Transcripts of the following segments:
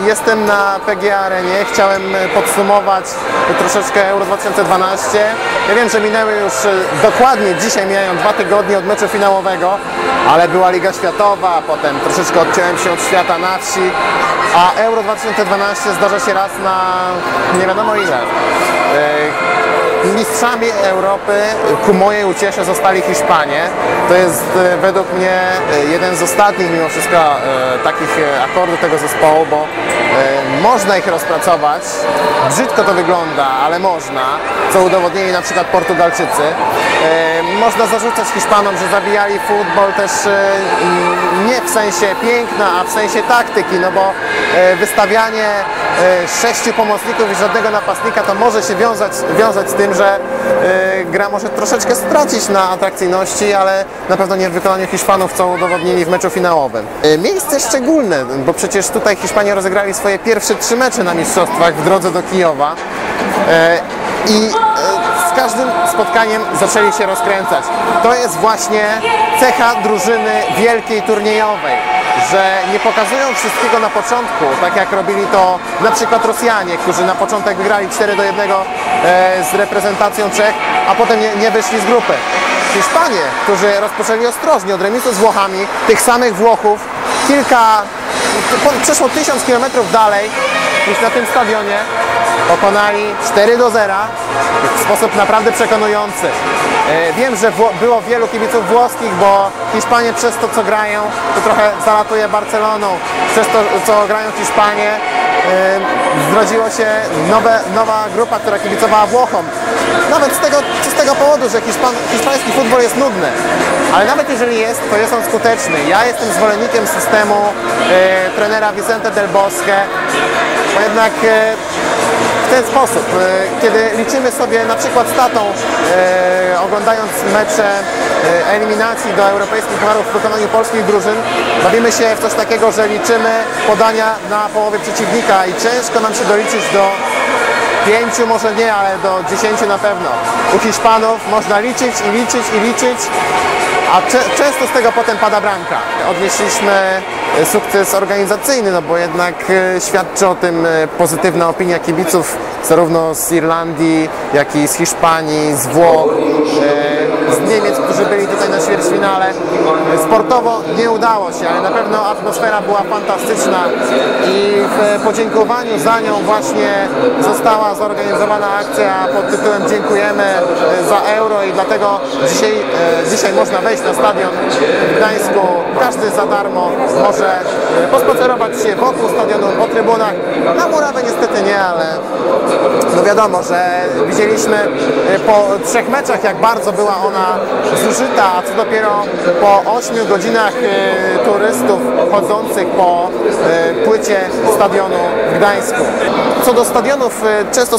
Jestem na PGA Arenie, chciałem podsumować troszeczkę Euro 2012. Ja wiem, że minęły już e, dokładnie, dzisiaj mijają dwa tygodnie od meczu finałowego, ale była Liga Światowa, potem troszeczkę odciąłem się od świata na wsi, a Euro 2012 zdarza się raz na nie wiadomo ile. Mistrzami Europy ku mojej uciesze zostali Hiszpanie. To jest e, według mnie e, jeden z ostatnich mimo wszystko e, takich akordów tego zespołu, bo można ich rozpracować. Brzydko to wygląda, ale można, co udowodnili na przykład Portugalczycy. Można zarzucać Hiszpanom, że zabijali futbol też nie w sensie piękna, a w sensie taktyki, no bo wystawianie sześciu pomocników i żadnego napastnika to może się wiązać, wiązać z tym, że e, gra może troszeczkę stracić na atrakcyjności, ale na pewno nie w wykonaniu Hiszpanów, co udowodnili w meczu finałowym. E, Miejsce szczególne, bo przecież tutaj Hiszpanie rozegrali swoje pierwsze trzy mecze na mistrzostwach w drodze do Kijowa E, i e, z każdym spotkaniem zaczęli się rozkręcać. To jest właśnie cecha drużyny wielkiej turniejowej, że nie pokazują wszystkiego na początku, tak jak robili to na przykład Rosjanie, którzy na początek wygrali 4 do 1 e, z reprezentacją Czech, a potem nie, nie wyszli z grupy. Hiszpanie, którzy rozpoczęli ostrożnie od remisu z Włochami, tych samych Włochów, kilka, przeszło tysiąc kilometrów dalej niż na tym stadionie, pokonali 4 do 0 w sposób naprawdę przekonujący. E, Wiem, że było wielu kibiców włoskich, bo Hiszpanie przez to, co grają, to trochę zalatuje Barceloną. Przez to, co grają Hiszpanie, e, zrodziło się nowe, nowa grupa, która kibicowała Włochom. Nawet z tego, z tego powodu, że hiszpan, hiszpański futbol jest nudny. Ale nawet jeżeli jest, to jest on skuteczny. Ja jestem zwolennikiem systemu e, trenera Vicente del Bosque, bo jednak e, ten sposób, e, kiedy liczymy sobie na przykład statą, e, oglądając mecze e, eliminacji do europejskich pucharów w wykonaniu polskich drużyn, bawimy się w coś takiego, że liczymy podania na połowie przeciwnika i ciężko nam się doliczyć do pięciu, może nie, ale do dziesięciu na pewno. U Hiszpanów można liczyć i liczyć i liczyć, a często z tego potem pada bramka. Odnieśliśmy e, sukces organizacyjny, no bo jednak e, świadczy o tym e, pozytywna opinia kibiców zarówno z Irlandii, jak i z Hiszpanii, z Włoch, z Niemiec, którzy byli tutaj na ćwierćfinale. Sportowo nie udało się, ale na pewno atmosfera była fantastyczna i w podziękowaniu za nią właśnie została zorganizowana akcja pod tytułem Dziękujemy za euro i dlatego dzisiaj, e, dzisiaj można wejść na stadion w Gdańsku. Każdy za darmo może e, pospacerować się wokół stadionu, po trybunach. Na murawę niestety nie, ale no wiadomo, że widzieliśmy e, po trzech meczach, jak bardzo była ona zużyta, a co dopiero po 8 godzinach e, turystów chodzących po e, płycie stadionu w Gdańsku. Co do stadionów, e, często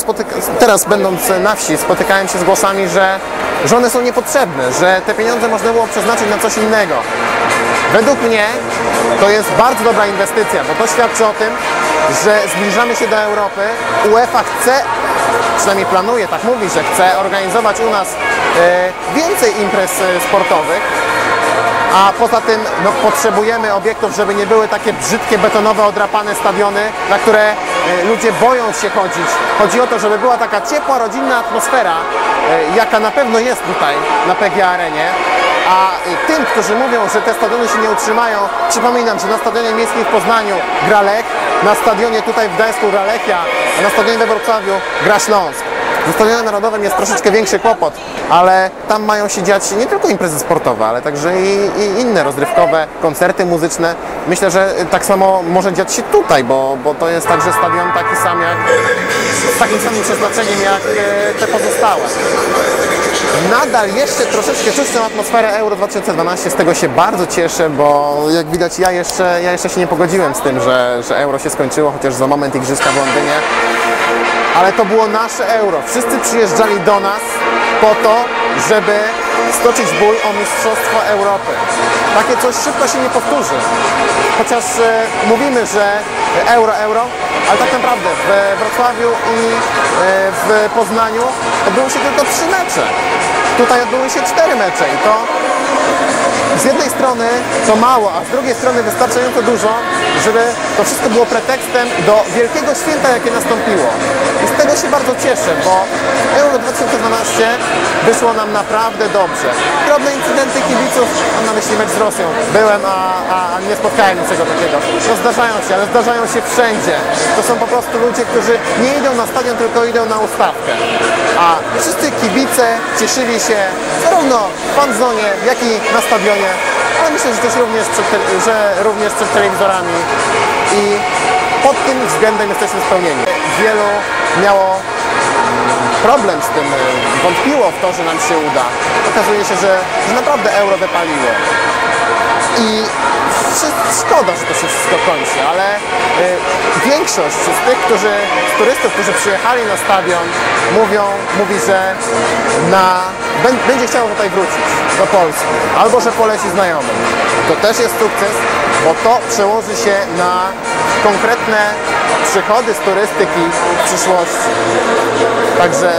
teraz będąc na wsi, spotykałem się z głosami, że, że one są niepotrzebne, że te pieniądze można było przeznaczyć na coś innego. Według mnie to jest bardzo dobra inwestycja, bo to świadczy o tym, że zbliżamy się do Europy. UEFA chce, przynajmniej planuje, tak mówi, że chce organizować u nas e, więcej imprez e, sportowych. A poza tym no, potrzebujemy obiektów, żeby nie były takie brzydkie, betonowe, odrapane stadiony, na które e, ludzie boją się chodzić. Chodzi o to, żeby była taka ciepła, rodzinna atmosfera, jaka na pewno jest tutaj na PGA Arenie. A e, tym, którzy mówią, że te stadiony się nie utrzymają, przypominam, że na stadionie miejskim w Poznaniu gra Lech, na stadionie tutaj w Gdańsku gra Lechia, a na stadionie we Wrocławiu gra Śląsk. Ze Stadionem Narodowym jest troszeczkę większy kłopot, ale tam mają się dziać nie tylko imprezy sportowe, ale także i, i inne rozrywkowe, koncerty muzyczne. Myślę, że tak samo może dziać się tutaj, bo, bo to jest także stadion taki sam jak, z takim samym przeznaczeniem jak e, te pozostałe. Nadal jeszcze troszeczkę czuć tę atmosferę Euro 2012, z tego się bardzo cieszę, bo jak widać ja jeszcze, ja jeszcze się nie pogodziłem z tym, że, że Euro się skończyło, chociaż za moment igrzyska w Londynie ale to było nasze euro. Wszyscy przyjeżdżali do nas po to, żeby stoczyć bój o Mistrzostwo Europy. Takie coś szybko się nie powtórzy. Chociaż e, mówimy, że euro, euro, ale tak naprawdę w Wrocławiu i e, w Poznaniu odbyły się tylko trzy mecze. Tutaj odbyły się cztery mecze i to z jednej strony to mało, a z drugiej strony wystarczająco dużo, żeby to wszystko było pretekstem do wielkiego święta, jakie nastąpiło. I z tego się bardzo cieszę, bo Euro 2012 wyszło nam naprawdę dobrze. Drobne incydenty myśli mecz z Rosją. Byłem, a, a, nie spotkałem niczego takiego. No zdarzają się, ale zdarzają się wszędzie. To są po prostu ludzie, którzy nie idą na stadion, tylko idą na ustawkę. A wszyscy kibice cieszyli się zarówno w fanzonie, jak i na stadionie, ale myślę, że też również przed, że również przed telewizorami i pod tym względem jesteśmy spełnieni. Wielu miało problem z tym, y, wątpiło w to, że nam się uda. Okazuje się, że, że naprawdę euro wypaliło. I szkoda, że to się wszystko kończy, ale y, większość z tych, którzy, z turystów, którzy przyjechali na stadion, mówią, mówi, że na, bę- będzie chciał tutaj wrócić do Polski, albo że poleci znajomym. To też jest sukces, bo to przełoży się na konkretne przychody z turystyki w przyszłości. Także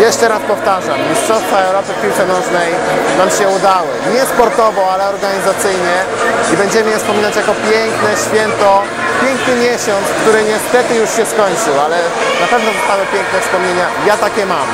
jeszcze raz powtarzam, Mistrzostwa Europy w piłce nożnej nam się udały. Nie sportowo, ale organizacyjnie i będziemy je wspominać jako piękne święto, piękny miesiąc, który niestety już się skończył, ale na pewno zostały piękne wspomnienia. Ja takie mam.